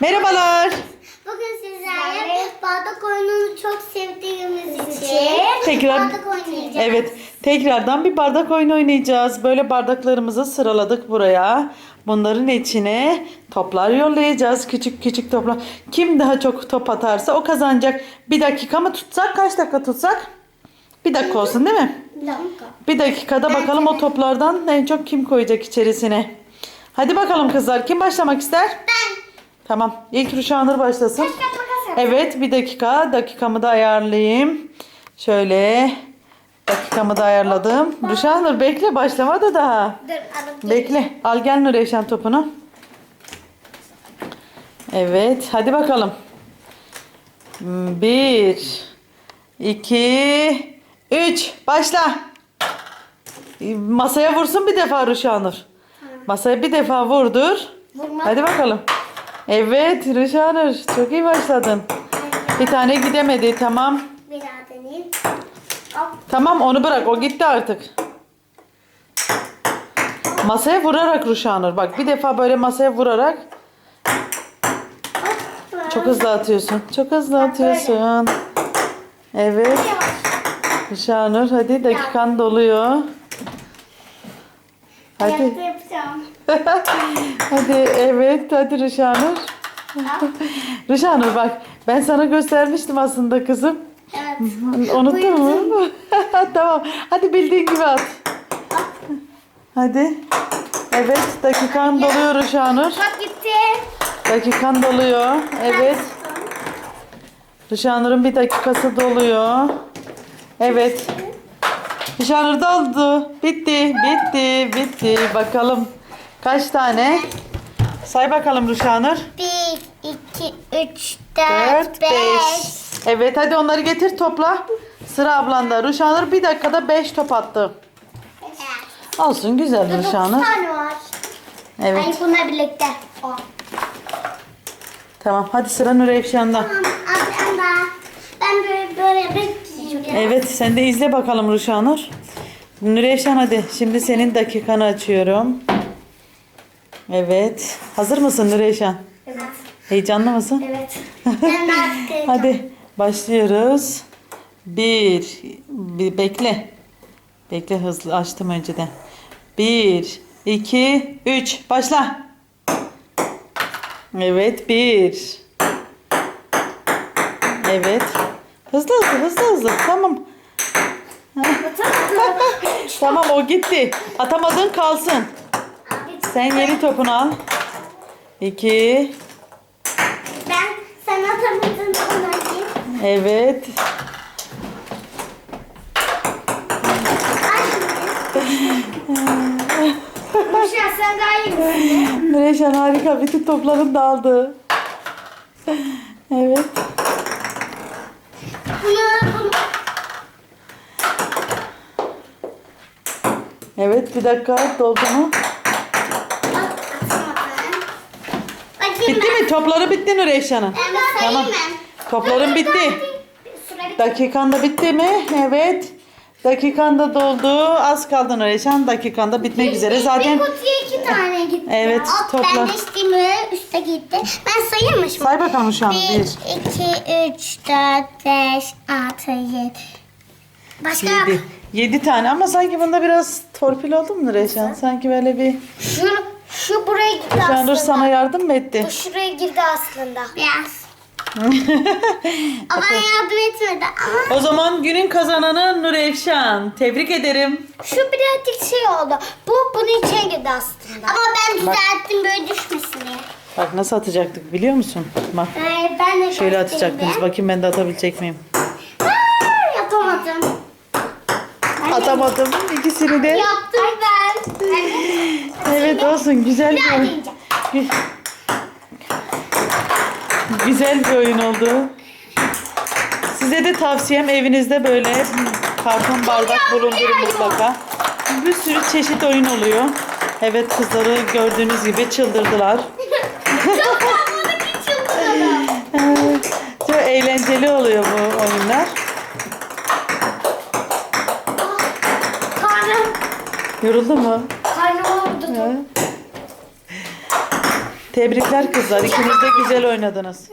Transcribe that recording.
Merhabalar. Bugün sizlerle bardak oyununu çok sevdiğimiz için Tekrar- bardak oynayacağız. Evet, tekrardan bir bardak oyunu oynayacağız. Böyle bardaklarımızı sıraladık buraya. Bunların içine toplar yollayacağız. Küçük küçük toplar. Kim daha çok top atarsa o kazanacak. Bir dakika mı tutsak? Kaç dakika tutsak? Bir dakika olsun değil mi? Bir dakika. Bir dakikada bakalım o toplardan en çok kim koyacak içerisine. Hadi bakalım kızlar. Kim başlamak ister? Ben. Tamam. İlk Rüşanur başlasın. Evet bir dakika. Dakikamı da ayarlayayım. Şöyle. Dakikamı da ayarladım. Rüşanur bekle başlamadı daha. Dur. Bekle. Al gel Nureyşen topunu. Evet. Hadi bakalım. Bir. iki, Üç. Başla. Masaya vursun bir defa Rüşanur. Masaya bir defa vurdur. Vurma. Hadi bakalım. Evet Rüşanur. Çok iyi başladın. Bir tane gidemedi. Tamam. Bir daha deneyeyim. Hop. Tamam onu bırak. O gitti artık. Masaya vurarak Ruşanur. Bak bir defa böyle masaya vurarak çok hızlı atıyorsun. Çok hızlı atıyorsun. Evet. Yavaş. Ruşanur hadi dakikan doluyor. Hadi. Ayakta yapacağım. hadi evet hadi Ruşanur. Ruşanur bak ben sana göstermiştim aslında kızım. Evet. Unuttun mu? tamam. Hadi bildiğin gibi at. Hadi. Evet dakikan doluyor Ruşanur. Bak gitti. Dakikan doluyor. Evet. Rüşanur'un bir dakikası doluyor. Evet. Rüşanur doldu. Bitti. Bitti. Bitti. Bakalım. Kaç tane? Say bakalım Rüşanur. Bir, iki, üç, 4, dört, 5. beş. Evet hadi onları getir topla. Sıra ablanda. Rüşanur bir dakikada 5 top attı. Evet. Olsun güzel Dokuz Rüşanur. tane var. Evet. Ay bunlar birlikte. O. Tamam hadi sıra Nureyşan'da. Tamam. Abi ben daha. Ben böyle böyle bekleyeceğim. Evet sen de izle bakalım Ruşanur. Nureyşan hadi şimdi senin dakikanı açıyorum. Evet. Hazır mısın Nureyşan? Evet. Heyecanlı mısın? Evet. Ben tıklayacağım. Hadi başlıyoruz. Bir, bir bekle. Bekle hızlı açtım önceden. Bir, iki, üç. Başla. Evet bir. Evet. Hızlı hızlı hızlı hızlı. Tamam. Tamam o gitti. Atamadın kalsın. Sen yeni topunu al. İki. Ben sen atamadın onları. Evet. Boşver sen daha iyi misin? Nureyşan harika. Bütün topların dağıldı. Evet. Bunu, bunu. Evet bir dakika doldu mu? Bak, atamadım. Bakayım Bitti mi? Topları bitti Nureyşan'ın. Evet Tamam. Topların bitti. Dakikan da bitti mi? Evet. Dakikan da doldu. Az kaldı Nureyşan. Dakikan da bitmek üzere. Zaten Bir kutuya iki tane gitti. Evet, Hop, topla. Ben de içtiğimi üste gitti. Ben sayayım mı say bakalım şu an. Bir, Bir, iki, üç, dört, beş, altı, yedi. Başka yok. yedi. Yedi tane ama sanki bunda biraz torpil oldu mu Nureyşan? Sanki böyle bir... Şu, şu buraya girdi aslında. dur sana yardım mı etti? Bu şuraya girdi aslında. Biraz. Ama yardım etmedi. Ama o zaman günün kazananı Nureyşan. Tebrik ederim. şu birazcık şey oldu. Bu bunun içine girdi aslında. Ama ben düzelttim böyle düşmesin diye. Bak nasıl atacaktık biliyor musun? Bak Ee, ben de şöyle atacaktınız. Bakayım ben de atabilecek miyim? Aa, yapamadım. Atamadım ikisini de. Yaptım ben. Evet olsun güzel Bir oyun. Gü- Güzel bir oyun oldu. Size de tavsiyem evinizde böyle karton bardak bulundurun mutlaka. Bir sürü çeşit oyun oluyor. Evet kızları gördüğünüz gibi çıldırdılar. Çok kalabalık bir çıldırdım. Evet, Çok eğlenceli oluyor bu oyunlar. Karnım. Yoruldun mu? Tebrikler kızlar. İkiniz de güzel oynadınız.